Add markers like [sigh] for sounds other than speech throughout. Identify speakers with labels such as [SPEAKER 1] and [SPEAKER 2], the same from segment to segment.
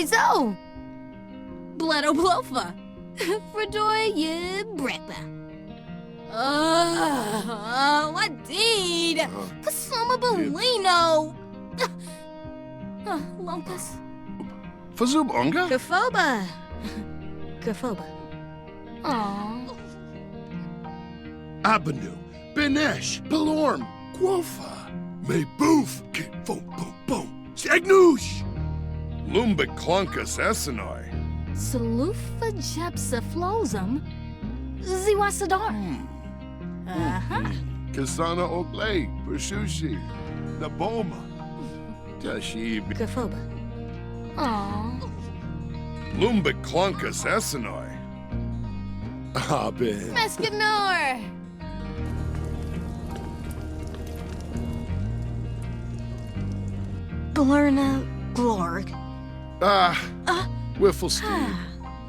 [SPEAKER 1] Izo! Bledo
[SPEAKER 2] Blofa! [laughs] Fredoy ye brepa! Oh, indeed! Kasama Belino! Lumpus. [laughs]
[SPEAKER 1] Ah, Fazub Unga?
[SPEAKER 2] Kafoba! Kafoba. Aw.
[SPEAKER 1] Abanu. Benesh, Balorm, Quofa, Mayboof, Kitfon, Boom, Boom, Sagnoosh, Lumbaklunkus, Essenoi,
[SPEAKER 2] Salufa, Jepsa, Flozum, Ziwasadar. Mm. Uh huh.
[SPEAKER 1] Kasana Oklay, Pershushi, Naboma, Tashib,
[SPEAKER 2] Kafoba. Aww.
[SPEAKER 1] Lumbaklunkus, Essenoi. Ah,
[SPEAKER 2] ben, Meskinor. Glorna Glorg.
[SPEAKER 1] Ah,
[SPEAKER 2] uh,
[SPEAKER 1] Wifflesteed, ah.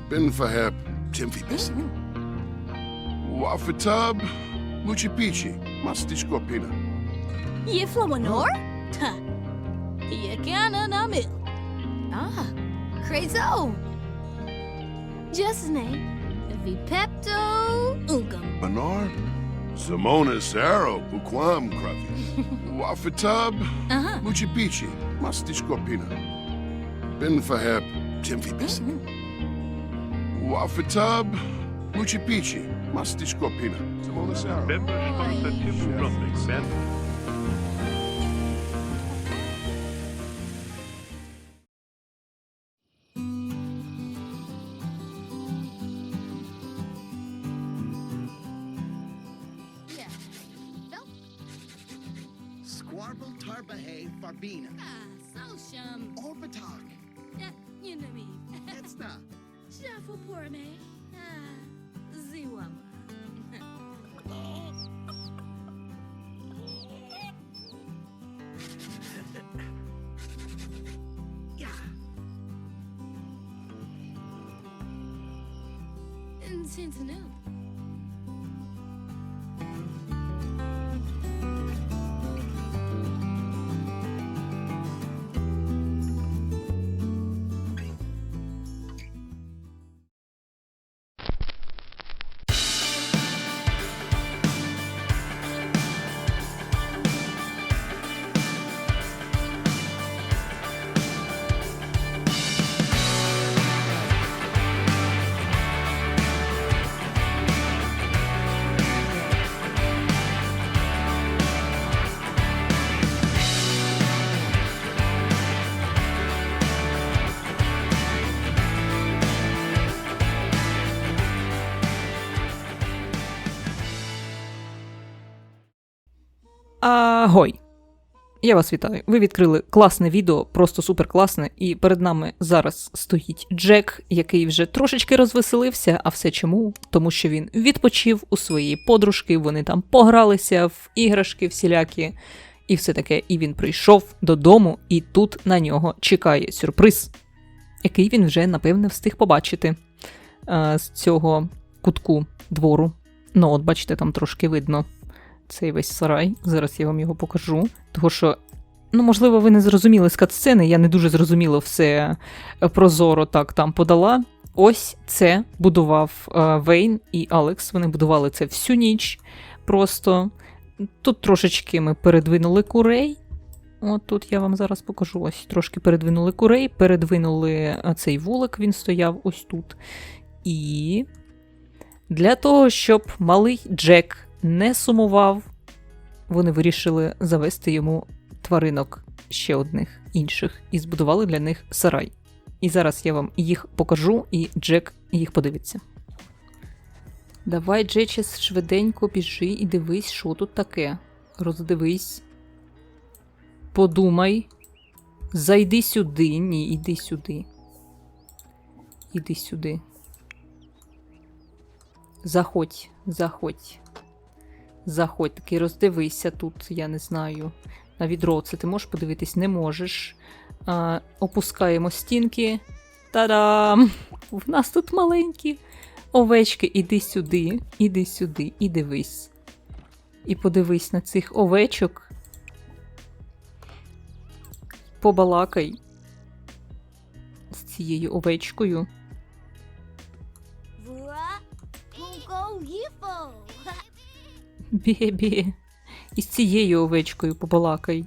[SPEAKER 1] Binfahep, Timfibis. Mm-hmm. Wafatub, Muchipichi, Musti Scorpina.
[SPEAKER 2] Yiflawanor? Ta. Yakana Namil. Ah, Crazo. name. Vipepto Ungum.
[SPEAKER 1] Banar? Zamonis Arrow, Buquam Cruffy. [laughs] Muchi
[SPEAKER 2] uh-huh.
[SPEAKER 1] Muchipichi. Mastich Kopina. Ben Fahab, Timfi Bessin. Wafitab, Muchipichi, Mastich Kopina. It's all
[SPEAKER 3] the sound. Tim
[SPEAKER 4] Я вас вітаю. Ви відкрили класне відео, просто супер класне, і перед нами зараз стоїть Джек, який вже трошечки розвеселився. А все чому? Тому що він відпочив у своєї подружки, вони там погралися в іграшки всілякі, і все таке. І він прийшов додому, і тут на нього чекає сюрприз, який він вже напевне встиг побачити е, з цього кутку двору. Ну, от бачите, там трошки видно цей весь сарай. Зараз я вам його покажу. Того що, ну, можливо, ви не зрозуміли з катсцени, я не дуже зрозуміло все е, прозоро так там подала. Ось це будував е, Вейн і Алекс. Вони будували це всю ніч. Просто тут трошечки ми передвинули курей. От тут я вам зараз покажу. Ось трошки передвинули курей, передвинули е, цей вулик, він стояв ось тут. І для того, щоб малий Джек не сумував, вони вирішили завести йому тваринок ще одних інших і збудували для них сарай. І зараз я вам їх покажу, і Джек їх подивиться. Давай, Джече, швиденько біжи і дивись, що тут таке. Роздивись. Подумай. Зайди сюди. Ні, іди сюди. Іди сюди. Заходь, заходь. Заходь, таки роздивися тут, я не знаю. На відро це ти можеш подивитись, не можеш. А, опускаємо стінки. Та-дам! В нас тут маленькі овечки. Іди сюди, іди сюди і дивись. І подивись на цих овечок. Побалакай з цією овечкою. Бє-бє. І з цією овечкою побалакай.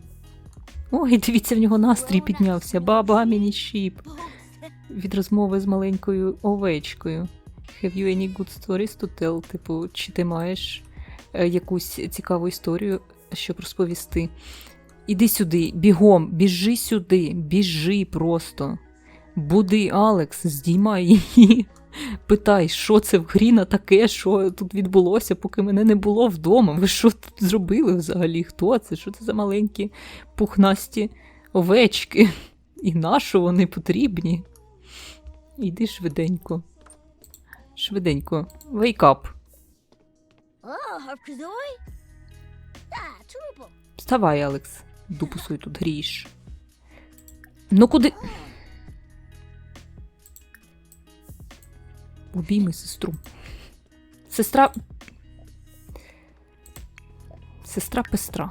[SPEAKER 4] Ой, дивіться, в нього настрій піднявся. Баба мені щіп. Від розмови з маленькою овечкою. Have you any good stories to tell? Типу, чи ти маєш е, якусь цікаву історію, щоб розповісти? Іди сюди, бігом, біжи сюди, біжи просто. Буди, Алекс, здіймай її. Питай, що це в грі на таке, що тут відбулося, поки мене не було вдома. Ви що тут зробили взагалі? Хто це? Що це за маленькі пухнасті овечки? І на що вони потрібні? Іди швиденько. Швиденько. Wake up. Вставай, Алекс. Дупу свою тут грієш. Ну куди. Обійми сестру. Сестра. Сестра пестра.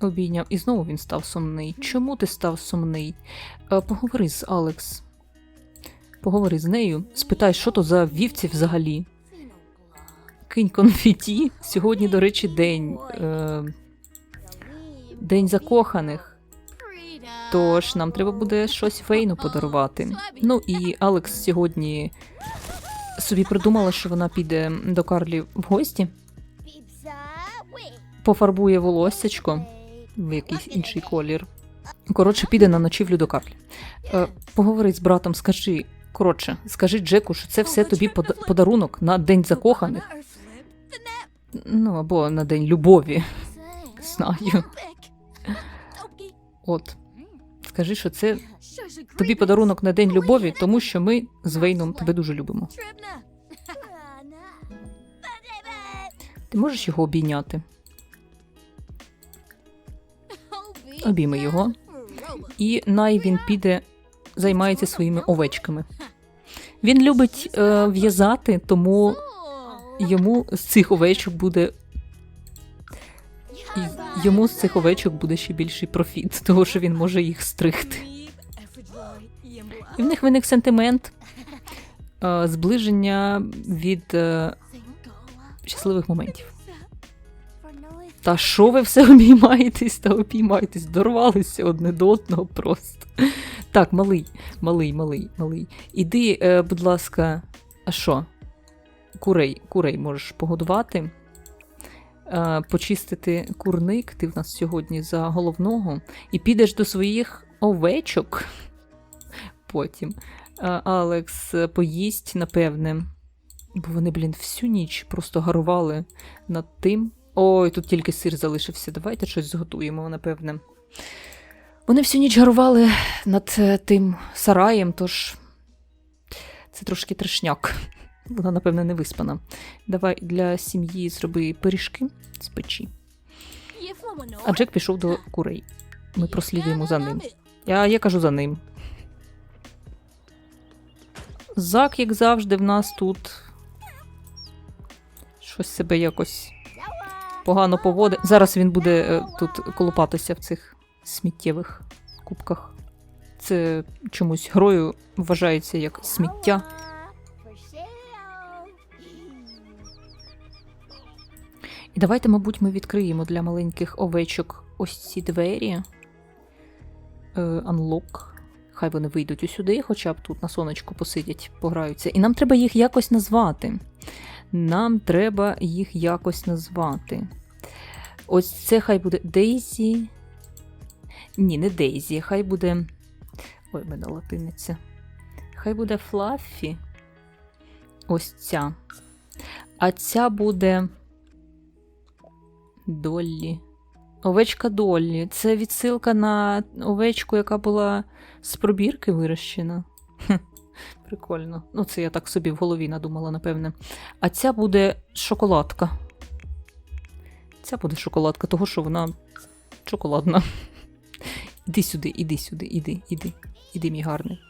[SPEAKER 4] Обійняв. І знову він став сумний. Чому ти став сумний? Е, поговори з Алекс. Поговори з нею. Спитай, що то за вівці взагалі. Кинь конфеті. Сьогодні, до речі, день. Е, день закоханих. Тож нам треба буде щось Фейну подарувати. Ну і Алекс сьогодні собі придумала, що вона піде до Карлі в гості, пофарбує волоссячко в якийсь інший колір. Коротше, піде на ночівлю до Карлі. Е, поговори з братом, скажи. Коротше, скажи Джеку, що це все тобі пода- подарунок на день закоханих. Ну або на день любові. Знаю. От. Скажи, що це тобі подарунок на день любові, тому що ми з Вейном тебе дуже любимо. Ти можеш його обійняти? Обійми його. І най він піде, займається своїми овечками. Він любить е, в'язати, тому йому з цих овечок буде. Йому з цих овечок буде ще більший профіт, того що він може їх стригти. І в них виник сентимент е, зближення від е, щасливих моментів. Та що ви все обіймаєтесь та обіймаєтесь? Дорвалися одне до одного просто. Так, малий, малий, малий, малий. Іди, е, будь ласка, а що? Курей, курей можеш погодувати. Е, почистити курник, ти в нас сьогодні за головного, і підеш до своїх овечок потім. Е, Алекс е, поїсть, напевне. Бо вони, блін, всю ніч просто гарували над тим. Ой, тут тільки сир залишився. Давайте щось зготуємо, напевне. Вони всю ніч гарували над тим сараєм, тож це трошки трешняк. Вона, напевне, не виспана. Давай для сім'ї зроби пиріжки з печі. А Джек пішов до курей. Ми прослідуємо за ним. Я, я кажу за ним. Зак, як завжди, в нас тут щось себе якось погано поводить. Зараз він буде е, тут колупатися в цих сміттєвих кубках. Це чомусь грою вважається як сміття. І давайте, мабуть, ми відкриємо для маленьких овечок ось ці двері. Е, Unlock. Хай вони вийдуть усюди, хоча б тут на сонечку посидять, пограються. І нам треба їх якось назвати. Нам треба їх якось назвати. Ось це хай буде Дейзі. Ні, не Дейзі, хай буде. Ой, мене латиниця. Хай буде Флаффі. Ось ця. А ця буде. Доллі. Овечка Доллі. Це відсилка на овечку, яка була з пробірки вирощена. Прикольно. Ну, це я так собі в голові надумала, напевне. А ця буде шоколадка. Ця буде шоколадка, того що вона шоколадна. Іди сюди, іди сюди, іди, іди. Іди, мій гарний.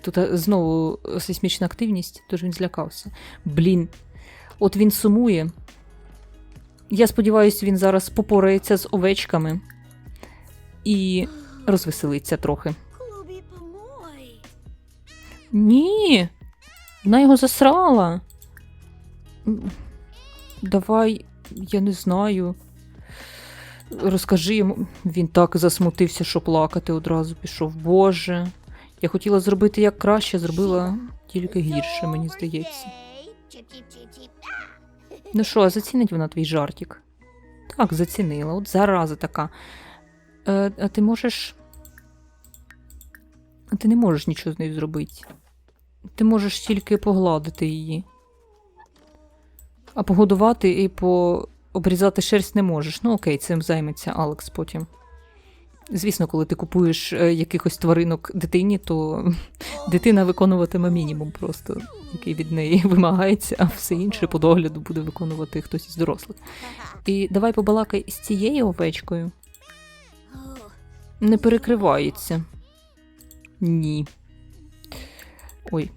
[SPEAKER 4] Тут е, знову сейсмічна активність, тож він злякався. Блін, от він сумує. Я сподіваюся, він зараз попорається з овечками і розвеселиться трохи. Ні, вона його засрала. Давай, я не знаю. Розкажи йому. Він так засмутився, що плакати одразу пішов. Боже. Я хотіла зробити як краще, зробила тільки гірше, мені здається. Ну що, зацінить вона твій жартік? Так, зацінила. От зараза така. Е, а ти можеш. А ти не можеш нічого з нею зробити. Ти можеш тільки погладити її. А погодувати і пообрізати шерсть не можеш. Ну окей, цим займеться Алекс потім. Звісно, коли ти купуєш е, якихось тваринок дитині, то дитина виконуватиме мінімум просто, який від неї [laughs] вимагається, а все інше по догляду буде виконувати хтось із дорослих. І давай побалакай з цією овечкою. Не перекривається. Ні. Ой.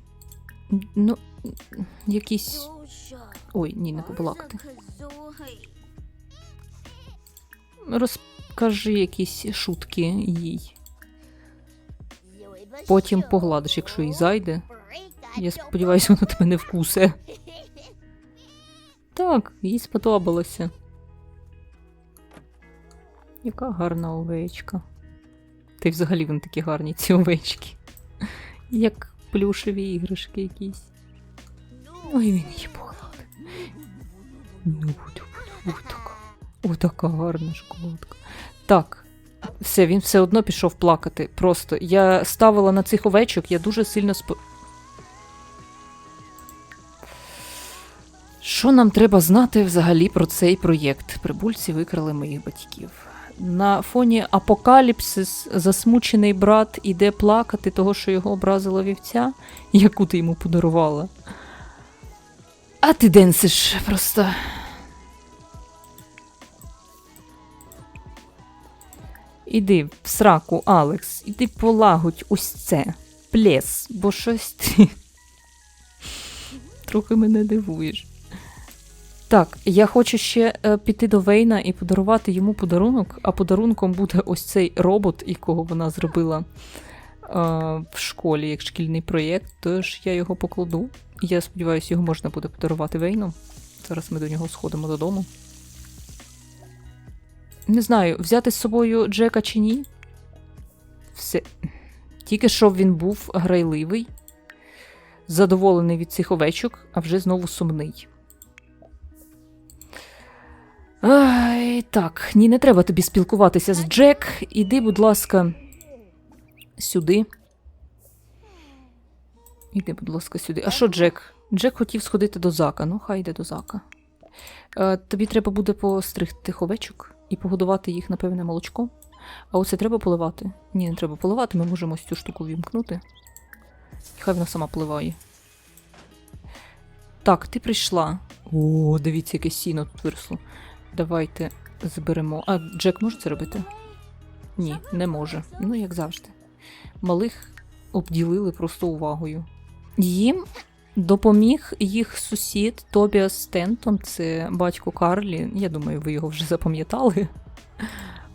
[SPEAKER 4] Ну, якісь. Ой, ні, не побалакати. Розкажи якісь шутки їй. Потім погладиш, якщо їй зайде. Я сподіваюся, вона тебе не вкусе. Так, їй сподобалося. Яка гарна овечка. Й взагалі вони такі гарні, ці овечки. Як плюшеві іграшки якісь. Ой, він її погладив. Ну, буду, буду. Ой, така. О, гарна шоколадка. Так. Все, він все одно пішов плакати. Просто я ставила на цих овечок, я дуже сильно спо. Що нам треба знати взагалі про цей проєкт? Прибульці викрали моїх батьків. На фоні апокаліпсис засмучений брат іде плакати того, що його образила вівця, яку ти йому подарувала. А ти денсиш просто. Іди в сраку, Алекс, іди полагодь ось це. Плес, бо щось ти. Трохи мене дивуєш. Так, я хочу ще е, піти до Вейна і подарувати йому подарунок, а подарунком буде ось цей робот, якого вона зробила е, в школі як шкільний проєкт, тож я його покладу. Я сподіваюся, його можна буде подарувати Вейну. Зараз ми до нього сходимо додому. Не знаю, взяти з собою Джека чи ні. Все. Тільки що він був грайливий, задоволений від цих овечок, а вже знову сумний. Ай, так, ні, не треба тобі спілкуватися з Джек. Іди, будь ласка, сюди. Іди, будь ласка, сюди. А що Джек? Джек хотів сходити до Зака. Ну, хай йде до Зака. Е, тобі треба буде постригти овечок і погодувати їх, напевне, молочком. А оце треба поливати? Ні, не треба поливати, ми можемо цю штуку вімкнути. Хай вона сама пливає. Так, ти прийшла. О, дивіться, яке сіно тут виросло. Давайте зберемо. А Джек може це робити? Ні, не може. Ну, як завжди. Малих обділили просто увагою. Їм допоміг їх сусід Тобіас Стентон, це батько Карлі. Я думаю, ви його вже запам'ятали.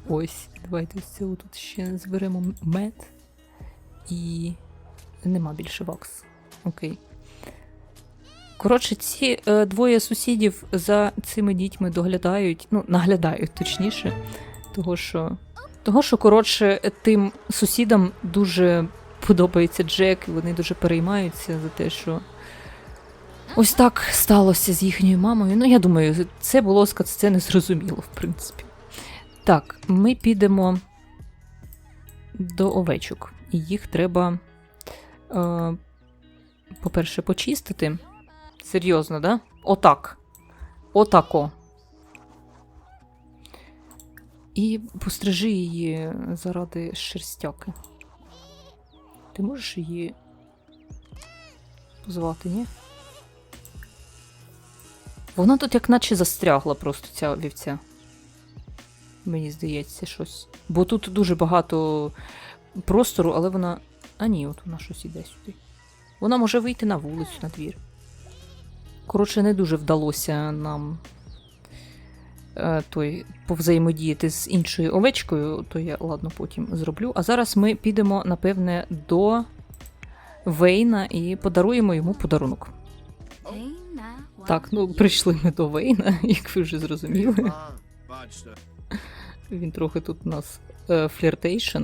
[SPEAKER 4] Ось, давайте з цього тут ще зберемо мед. І нема більше вакс. Окей. Коротше, ці е, двоє сусідів за цими дітьми доглядають, ну, наглядають точніше, того, що, того, що коротше, тим сусідам дуже подобається Джек, і вони дуже переймаються за те, що ось так сталося з їхньою мамою. Ну, я думаю, це було це не зрозуміло, в принципі. Так, ми підемо до овечок, і їх треба, е, по-перше, почистити. Серйозно, да? Отак. Отако. І пострижи її заради шерстяки. Ти можеш її позвати, ні? Вона тут як наче застрягла просто ця вівця. Мені здається, щось. Бо тут дуже багато простору, але вона А ні, от вона щось іде сюди. Вона може вийти на вулицю, на двір. Коротше, не дуже вдалося нам той, повзаємодіяти з іншою овечкою, то я ладно потім зроблю. А зараз ми підемо, напевне, до Вейна і подаруємо йому подарунок. Так, ну прийшли ми до Вейна, [laughs] як ви вже зрозуміли. Він трохи тут у нас е, фліртейшн.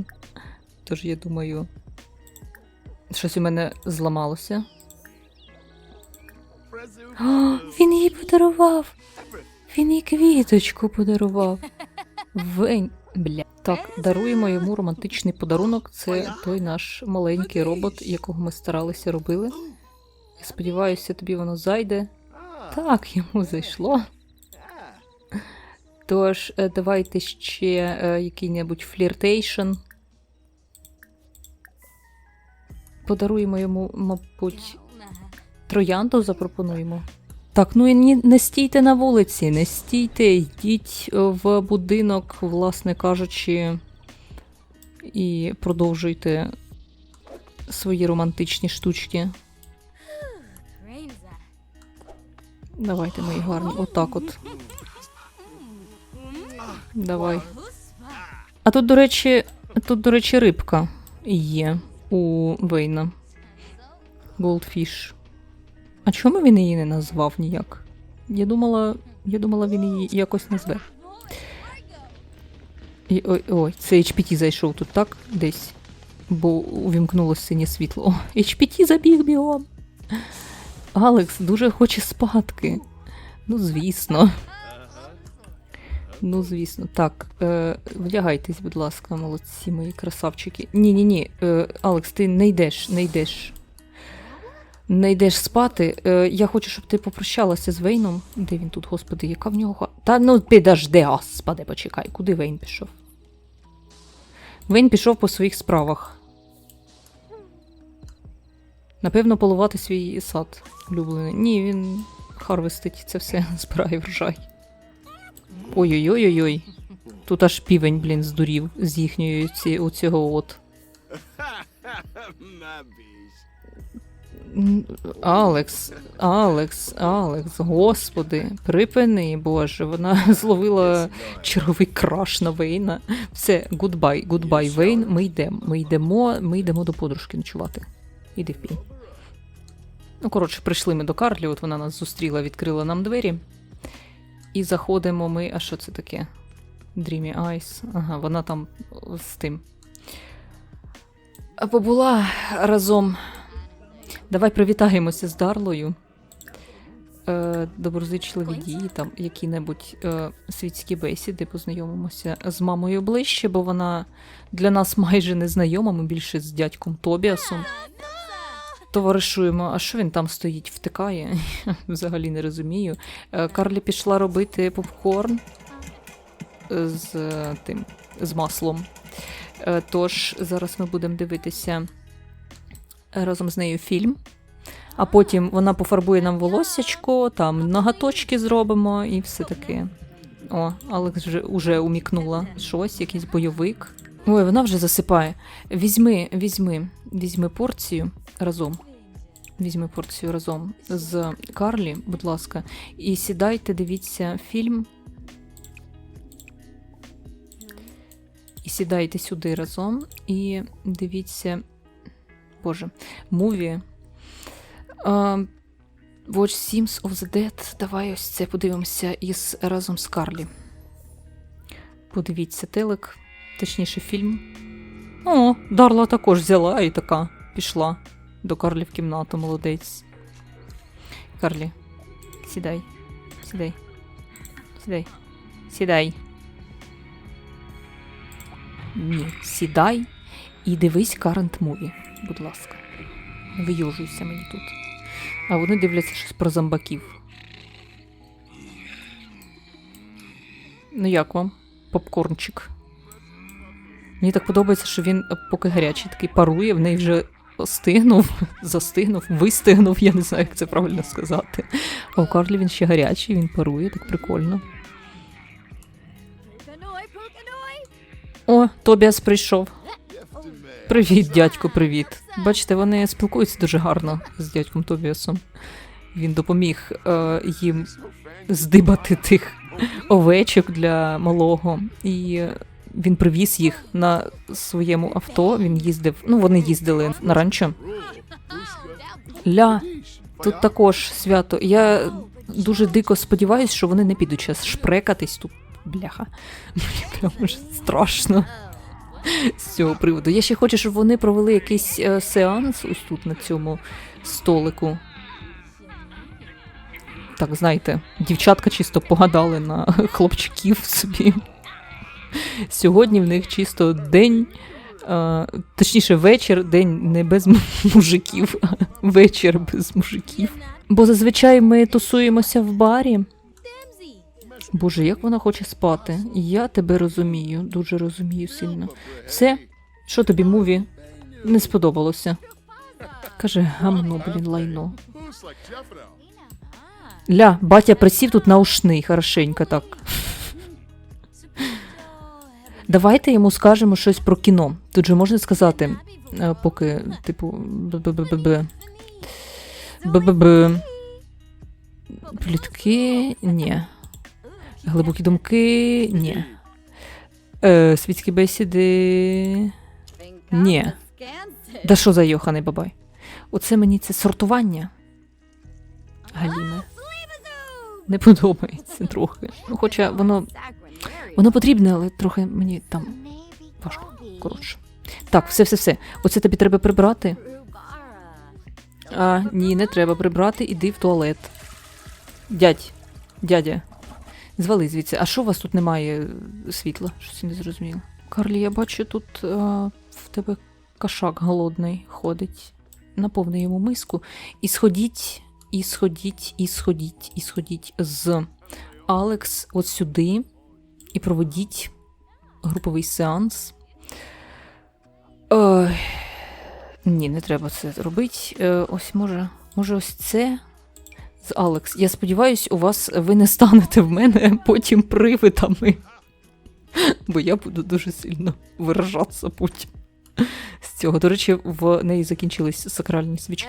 [SPEAKER 4] Тож я думаю, щось у мене зламалося. О, [gasps] він їй подарував. Він їй квіточку подарував. Вень. Бля. Так, даруємо йому романтичний подарунок. Це той наш маленький робот, якого ми старалися робили. Я сподіваюся, тобі воно зайде. Так, йому зайшло. Тож, е, давайте ще е, який-небудь фліртейшн. Подаруємо йому, мабуть, троянду запропонуємо. Так, ну і не стійте на вулиці, не стійте, йдіть е, в будинок, власне кажучи, і продовжуйте свої романтичні штучки. Давайте, мої гарні, отак от. Давай. А тут, до речі, тут, до речі, рибка є у Вейна. Goldfish. А чому він її не назвав ніяк? Я думала, я думала, він її якось назве. І, ой, ой, це HPT зайшов тут, так? Десь. Бо увімкнулося синє світло. HPT забіг бігом. Алекс дуже хоче спадки. Ну, звісно. Ну, звісно. Так, е, вдягайтесь, будь ласка, молодці мої красавчики. Ні, ні, ні. Е, Алекс, ти не йдеш, не йдеш. Не йдеш спати. Е, я хочу, щоб ти попрощалася з Вейном. Де він тут, господи, яка в нього. Та ну підожди, господи, почекай, куди Вейн пішов? Вейн пішов по своїх справах. Напевно, полувати свій сад улюблений. Ні, він харвестить це все, [laughs] збирає врожай. Ой-ой-ой-ой. Тут аж півень, блін, здурів з їхньої ці, оцього от. Алекс, Алекс, Алекс, господи, припини, боже, вона [laughs] зловила черговий краш на Вейна. Все, гудбай, гудбай, Вейн, ми йдемо. Ми йдемо, ми йдемо до подружки ночувати. Іди в пінь. Ну, коротше, прийшли ми до Карлі, от вона нас зустріла, відкрила нам двері. І заходимо ми. А що це таке? Dreamy Eyes. Ага, вона там з тим. Побула разом. Давай привітаємося з Дарлою. Е, доброзичливі дії, там які-небудь е, світські бесіди, познайомимося з мамою ближче, бо вона для нас майже не знайома, ми більше з дядьком Тобіасом. Товаришуємо, а що він там стоїть, втикає? [laughs] Взагалі не розумію. Е, Карлі пішла робити попкорн з е, тим з маслом. Е, Тож зараз ми будемо дивитися разом з нею фільм. А потім вона пофарбує нам волоссячко, там ноготочки зробимо і все таке. О, Алекс вже уже умікнула щось, якийсь бойовик. Ой, вона вже засипає. Візьми, візьми, візьми порцію разом. Візьми порцію разом з Карлі, будь ласка, і сідайте, дивіться фільм. І сідайте сюди разом і дивіться. Боже, муві. Watch Sims of the Dead. Давай ось це подивимося із разом з Карлі. Подивіться телек, точніше, фільм. О, Дарла також взяла і така пішла до Карлі в кімнату, молодець. Карлі, сідай, сідай, сідай, сідай. Ні, сідай і дивись Current Movie, будь ласка. Вийожуйся мені тут. А вони дивляться щось про зомбаків. Ну як вам? Попкорнчик. Мені так подобається, що він е, поки гарячий такий парує, в неї вже стигнув, [laughs] застигнув, вистигнув, я не знаю, як це правильно сказати. А у Карлі він ще гарячий, він парує, так прикольно. О, Тобіас прийшов. Привіт, дядько, привіт. Бачите, вони спілкуються дуже гарно з дядьком Тобіасом. Він допоміг е, їм здибати тих овечок для малого. І він привіз їх на своєму авто. Він їздив. Ну, вони їздили на ранчо. Ля, тут також свято. Я дуже дико сподіваюся, що вони не підуть час шпрекатись тут. Бляха. [laughs] Мені прямо страшно з цього приводу. Я ще хочу, щоб вони провели якийсь е, сеанс ось тут на цьому столику. Так, знаєте, дівчатка чисто погадали на [laughs] хлопчиків собі. Сьогодні в них чисто день, е, точніше, вечір, день не без мужиків, а вечір без мужиків. Бо зазвичай ми тусуємося в барі. Боже, як вона хоче спати. Я тебе розумію, дуже розумію сильно. Все, що тобі муві не сподобалося. Каже, гамно, блін, лайно. Ля, батя присів тут наушний, хорошенько так. Давайте йому скажемо щось про кіно. Тут же можна сказати, е, поки, типу, б-б-б-б. Б-б-б. Плітки, ні. Глибокі думки, ні. Е, світські бесіди. Ні. Да що за йоханий бабай? Оце мені це сортування. Галіме. Не подобається трохи. Ну, хоча воно, воно потрібне, але трохи мені там важко. Коротше. Так, все, все, все. Оце тобі треба прибрати. А, ні, не треба прибрати, іди в туалет. Дядь, дядя, звали звідси. А що у вас тут немає е, світла? Щось не зрозуміло. Карлі, я бачу, тут е, в тебе кашак голодний ходить. Наповни йому миску. І сходіть, і сходіть, і сходіть, і сходіть з Алекс от сюди і проведіть груповий сеанс. Ой, ні, не треба це робити. Е, ось може, може, ось це з Алекс. Я сподіваюся, у вас ви не станете в мене потім привидами. Бо я буду дуже сильно виражатися потім. З цього. До речі, в неї закінчились сакральні свічки.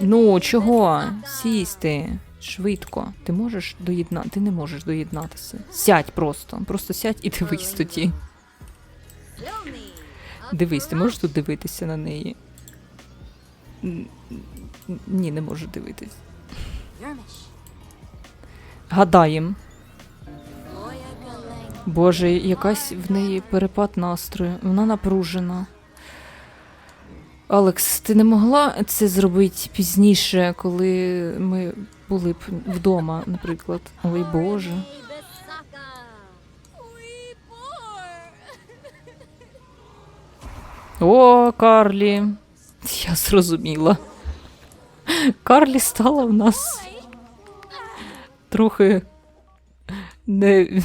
[SPEAKER 4] Ну, чого? Сісти. Швидко. Ти можеш доєднати? Ти не можеш доєднатися. Сядь просто. Просто сядь і дивись тоді. Дивись, ти можеш тут дивитися на неї? Ні, не можу дивитись. Гадаєм. Боже, якась в неї перепад настрою. Вона напружена. Алекс, ти не могла це зробити пізніше, коли ми були б вдома, наприклад. Ой Боже. О, Карлі. Я зрозуміла. Карлі стала в нас трохи не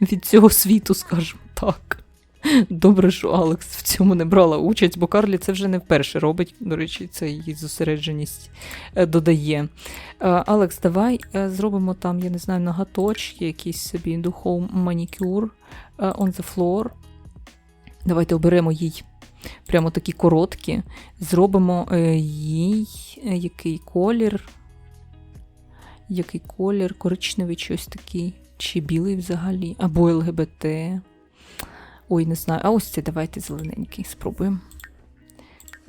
[SPEAKER 4] від цього світу, скажімо так. Добре, що Алекс в цьому не брала участь, бо Карлі це вже не вперше робить. До речі, це її зосередженість е, додає. Е, Алекс, давай е, зробимо там, я не знаю, ноготочки, якийсь собі духов манікюр on the floor. Давайте оберемо їй прямо такі короткі. Зробимо е, їй е, який колір. Який колір, коричневий щось такий, чи білий взагалі, або ЛГБТ. Ой, не знаю. А ось це давайте зелененький спробуємо.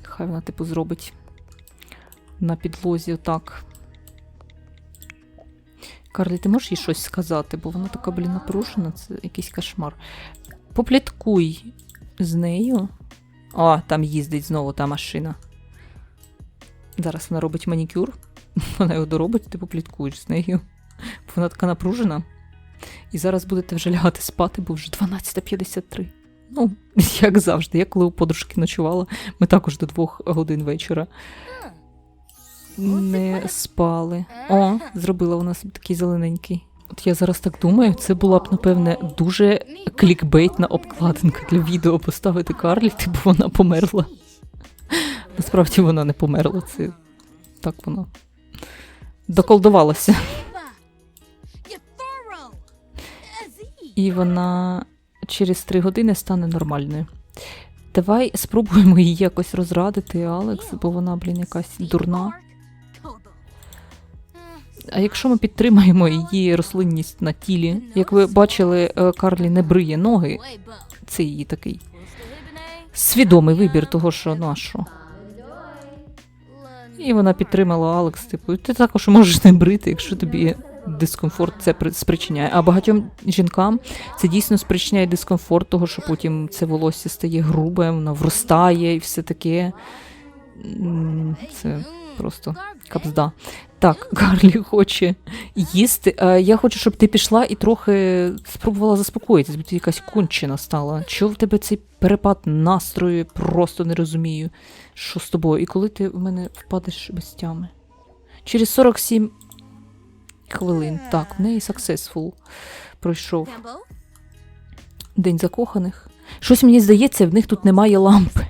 [SPEAKER 4] Хай вона, типу, зробить на підлозі отак. Карлі, ти можеш їй щось сказати, бо вона така, блін, напружена, це якийсь кошмар. Попліткуй з нею. О, там їздить знову та машина. Зараз вона робить манікюр. [laughs] Вона його доробить, ти попліткуєш з нею. Вона така напружена. І зараз будете вже лягати спати, бо вже 12.53. Ну, [laughs] як завжди, я коли у подружки ночувала, ми також до двох годин вечора не спали. О, зробила вона собі такий зелененький. От я зараз так думаю, це була б, напевне, дуже клікбейтна обкладинка для відео поставити Карлі, типу вона померла. Насправді вона не померла, це так вона доколдувалася. І вона через три години стане нормальною. Давай спробуємо її якось розрадити, Алекс, бо вона, блін, якась дурна. А якщо ми підтримаємо її рослинність на тілі, як ви бачили, е, Карлі не бриє ноги, це її такий свідомий вибір того, що на що. І вона підтримала Алекс, типу, ти також можеш не брити, якщо тобі дискомфорт це спричиняє. А багатьом жінкам це дійсно спричиняє дискомфорт, того, що потім це волосся стає грубе, воно вростає і все таке. Це просто капзда. Так, [laughs] Карлі хоче їсти. Е, Я хочу, щоб ти пішла і трохи спробувала заспокоїтись, бо ти якась кончена стала. Чого в тебе цей перепад настрою? Просто не розумію, що з тобою. І коли ти в мене впадеш без тями? Через 47 хвилин. Так, в неї successful пройшов день закоханих. Щось мені здається, в них тут немає лампи.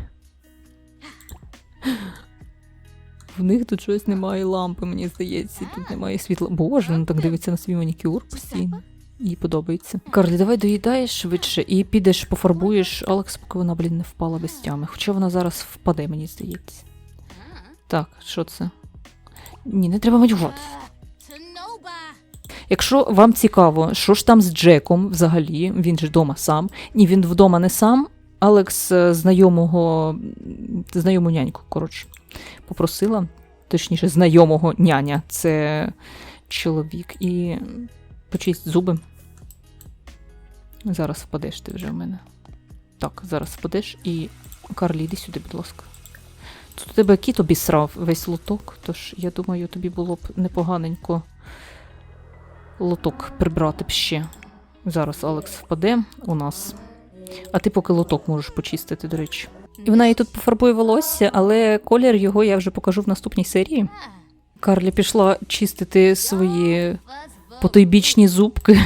[SPEAKER 4] В них тут щось немає лампи, мені здається, тут немає світла. Боже, ну так дивиться на свій манікюр постійно. Їй подобається. Карлі, давай доїдаєш швидше і підеш, пофарбуєш Алекс, поки вона, блін, не впала без тями. Хоча вона зараз впаде, мені здається. Так, що це? Ні, не треба матюватися. Якщо вам цікаво, що ж там з Джеком взагалі, він же вдома сам. Ні, він вдома не сам. Алекс е, знайомого, знайому няньку, коротше, попросила, точніше, знайомого няня, це чоловік, і почисть зуби. Зараз впадеш ти вже в мене. Так, зараз впадеш і Карлі, йди сюди, будь ласка. Тут у тебе кіт обісрав весь лоток, тож я думаю, тобі було б непоганенько лоток прибрати б ще. Зараз Алекс впаде у нас. А ти поки лоток можеш почистити, до речі. І вона їй тут пофарбує волосся, але колір його я вже покажу в наступній серії. Карлі пішла чистити свої потойбічні зубки.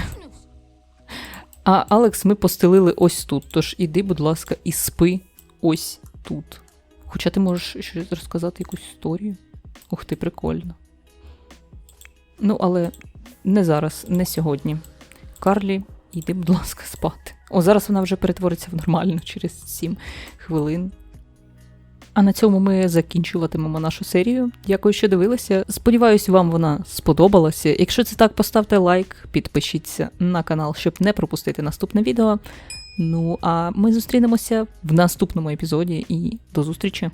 [SPEAKER 4] А Алекс ми постелили ось тут. Тож іди, будь ласка, і спи ось тут. Хоча ти можеш щось розказати якусь історію. Ух ти, прикольно. Ну, але не зараз, не сьогодні. Карлі, йди, будь ласка, спати. О, зараз вона вже перетвориться в нормальну через 7 хвилин. А на цьому ми закінчуватимемо нашу серію. Дякую, що дивилися. Сподіваюсь, вам вона сподобалася. Якщо це так, поставте лайк, підпишіться на канал, щоб не пропустити наступне відео. Ну а ми зустрінемося в наступному епізоді і до зустрічі!